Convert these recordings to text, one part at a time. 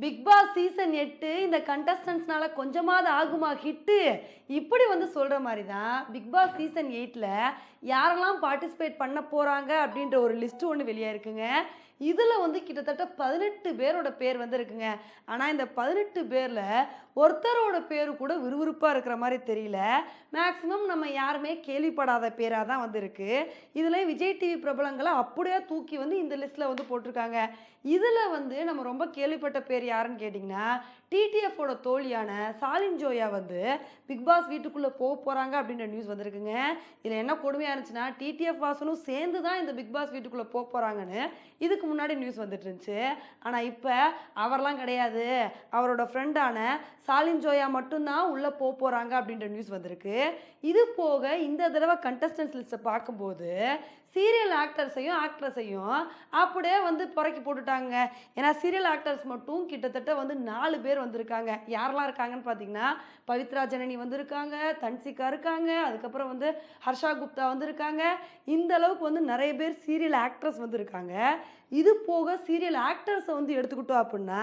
Big Boss season எட்டு இந்த கண்டஸ்டன்ஸ்னால கொஞ்சமாவது ஆகுமா ஹிட்டு? இப்படி வந்து சொல்கிற மாதிரி தான் பிக் பாஸ் சீசன் எயிட்டில் யாரெல்லாம் பார்ட்டிசிபேட் பண்ண போகிறாங்க அப்படின்ற ஒரு லிஸ்ட்டு ஒன்று வெளியே இருக்குங்க இதில் வந்து கிட்டத்தட்ட பதினெட்டு பேரோட பேர் வந்து இருக்குங்க. ஆனால் இந்த பதினெட்டு பேரில் ஒருத்தரோட பேர் கூட விறுவிறுப்பாக இருக்கிற மாதிரி தெரியல. மேக்ஸிமம் நம்ம யாருமே கேள்விப்படாத பேராக தான் வந்து இதில் விஜய் டிவி பிரபலங்களை அப்படியே தூக்கி வந்து இந்த லிஸ்ட்டில் வந்து போட்டிருக்காங்க. இதில் வந்து நம்ம ரொம்ப கேள்விப்பட்ட பேர் யாருன்னு கேட்டிங்கன்னா டிடிஎஃபோட தோழியான சாலின் ஜோயா வந்து பிக் பாஸ் வீட்டுக்குள்ளே போக போகிறாங்க அப்படின்ற நியூஸ் வந்திருக்குங்க. இதில் என்ன கொடுமையாக இருந்துச்சுன்னா டிடிஎஃப் வாசனும் சேர்ந்து தான் இந்த பிக் பாஸ் வீட்டுக்குள்ளே போக போகிறாங்கன்னு இதுக்கு முன்னாடி நியூஸ் வந்துட்டு இருந்துச்சு ஆனால் இப்போ அவர்லாம் கிடையாது. அவரோட ஃப்ரெண்டான சாலின் ஜோயா மட்டும்தான் உள்ளே போக போகிறாங்க அப்படின்ற நியூஸ் வந்திருக்கு. இது போக இந்த தடவை கண்டஸ்டன்ஸ் லிஸ்ட்டை பார்க்கும்போது சீரியல் ஆக்டர்ஸையும் ஆக்ட்ரஸையும் அப்படியே வந்து புறக்கி போட்டுட்டாங்க. ஏன்னா சீரியல் ஆக்டர்ஸ் மட்டும் கிட்டத்தட்ட வந்து நாலு பேர் வந்திருக்காங்க. யாரெல்லாம் இருக்காங்கன்னு பார்த்தீங்கன்னா பவித்ரா ஜனனி வந்திருக்காங்க தன்சிகா இருக்காங்க அதுக்கப்புறம் வந்து ஹர்ஷா குப்தா வந்திருக்காங்க. இந்த அளவுக்கு வந்து நிறைய பேர் சீரியல் ஆக்ட்ரஸ் வந்திருக்காங்க. இது போக சீரியல் ஆக்டர்ஸை வந்து எடுத்துக்கிட்டோம் அப்படின்னா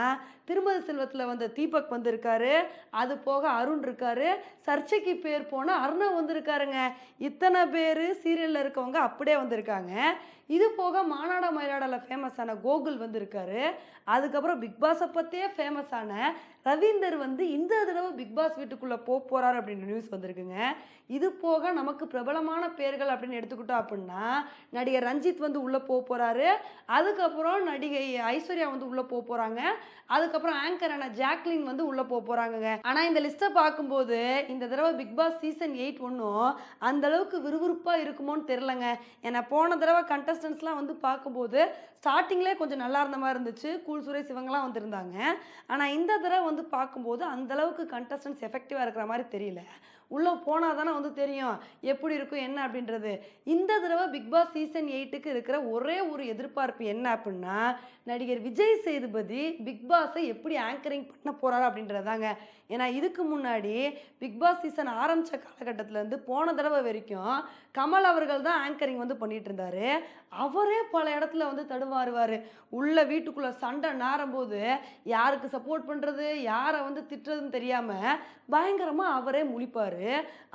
திருமதி செல்வத்தில் வந்த தீபக் வந்திருக்காரு அது போக அருண் இருக்காரு சர்ச்சைக்கு பேர் போன அருணவ் வந்திருக்காருங்க. இத்தனை பேர் சீரியலில் இருக்கவங்க அப்படியே வந்திருக்காங்க. இது போக மானாட மயிலாடலில் ஃபேமஸான கோகுல் வந்திருக்காரு. அதுக்கப்புறம் பிக்பாஸை பற்றியே ஃபேமஸான ரவீந்தர் வந்து இந்த தடவை பிக் பாஸ் வீட்டுக்குள்ளே போக போகிறாரு அப்படின்ற நியூஸ் வந்திருக்குங்க. இது போக நமக்கு பிரபலமான பேர்கள் அப்படின்னு எடுத்துக்கிட்டோம் அப்படின்னா நடிகர் ரஞ்சித் வந்து உள்ளே போக போகிறாரு அதுக்கப்புறம் நடிகை ஐஸ்வர்யா வந்து உள்ளே போக போகிறாங்க அதுக்கப்புறம் ஆங்கரான ஜாக்லின் வந்து உள்ளே போக போகிறாங்கங்க ஆனால் இந்த லிஸ்ட்டை பார்க்கும்போது இந்த தடவை பிக் பாஸ் சீசன் எயிட் ஒன்றும் அந்த அளவுக்கு விறுவிறுப்பாக இருக்குமோன்னு தெரிலங்க ஏன்னா போன தடவை கண்டஸ்டன்ஸ்லாம் வந்து பார்க்கும்போது ஸ்டார்டிங்லேயே கொஞ்சம் நல்லா இருந்த மாதிரி இருந்துச்சு. கூல் சுரேஷ் இவங்கெல்லாம் வந்திருந்தாங்க. ஆனால் இந்த தடவை வந்து பார்க்கும்போது அந்த அளவுக்கு கண்டஸ்டன்ஸ் எஃபெக்டிவாக இருக்கிற மாதிரி தெரியல. உள்ளே போனால் தானே வந்து தெரியும். எப்படி இருக்கும் என்ன அப்படின்றது. இந்த தடவை பிக் பாஸ் சீசன் எயிட்டுக்கு இருக்கிற ஒரே ஒரு எதிர்பார்ப்பு என்ன அப்படின்னா நடிகர் விஜய் சேதுபதி பிக் பாஸை எப்படி ஆங்கரிங் பண்ண போகிறாரு அப்படின்றதாங்க ஏன்னா இதுக்கு முன்னாடி பிக் பாஸ் சீசன் ஆரம்பித்த காலகட்டத்திலேருந்து போன தடவை வரைக்கும் கமல் அவர்கள் தான் ஆங்கரிங் வந்து பண்ணிட்டு இருந்தாரு. அவரே பல இடத்துல வந்து தடுமாறுவார். உள்ள வீட்டுக்குள்ளே சண்டை நாரும்போது யாருக்கு சப்போர்ட் பண்ணுறது யாரை வந்து திட்டுறதுன்னு தெரியாமல் பயங்கரமாக அவரே முழிப்பார்.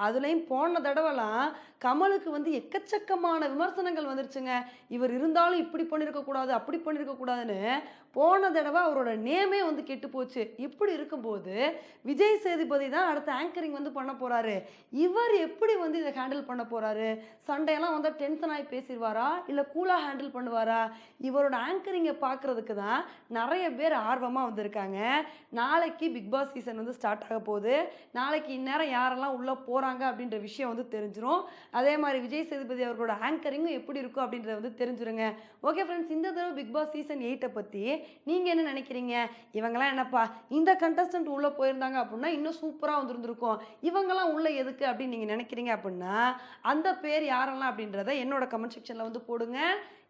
அதுலேயும் போன தடவைலாம் கமலுக்கு வந்து எக்கச்சக்கமான விமர்சனங்கள் வந்துருச்சுங்க. இவர் இருந்தாலும் இப்படி பண்ணியிருக்கக்கூடாது அப்படி பண்ணியிருக்கக்கூடாதுன்னு போன தடவை அவரோட நேமே வந்து கெட்டு போச்சு. இப்படி இருக்கும்போது விஜய் சேதுபதி தான் அடுத்த ஆங்கரிங் வந்து பண்ண போகிறாரு இவர் எப்படி வந்து இதை ஹேண்டில் பண்ண போகிறாரு சண்டையெல்லாம் வந்து டென்ஷன் ஆகி பேசிடுவாரா? இல்லை கூலாக ஹேண்டில் பண்ணுவாரா? இவரோட ஆங்கரிங்கை பார்க்குறதுக்கு தான் நிறைய பேர் ஆர்வமாக வந்திருக்காங்க. நாளைக்கு பிக் பாஸ் சீசன் வந்து ஸ்டார்ட் ஆக போகுது. நாளைக்கு இந்நேரம் யாரெல்லாம் உள்ளே போகிறாங்க அப்படின்ற விஷயம் வந்து தெரிஞ்சிடும் அதே மாதிரி விஜய் சேதுபதி அவர்களோட ஆங்கரிங்கும் எப்படி இருக்கும் அப்படின்றத வந்து தெரிஞ்சிருங்க. ஓகே ஃப்ரெண்ட்ஸ் இந்த தடவை பிக் பாஸ் சீசன் எயிட்டை பற்றி நீங்கள் என்ன நினைக்கிறீங்க? இவங்கெல்லாம் என்னப்பா இந்த கண்டஸ்டன்ட் உள்ளே போயிருந்தாங்க அப்படின்னா இன்னும் சூப்பராக வந்துருந்துருக்கும். இவங்கெல்லாம் உள்ளே எதுக்கு அப்படின்னு நீங்கள் நினைக்கிறீங்க அப்படின்னா அந்த பேர் யாரெல்லாம் அப்படின்றத என்னோட கமெண்ட் செக்ஷனில் வந்து போடுங்க.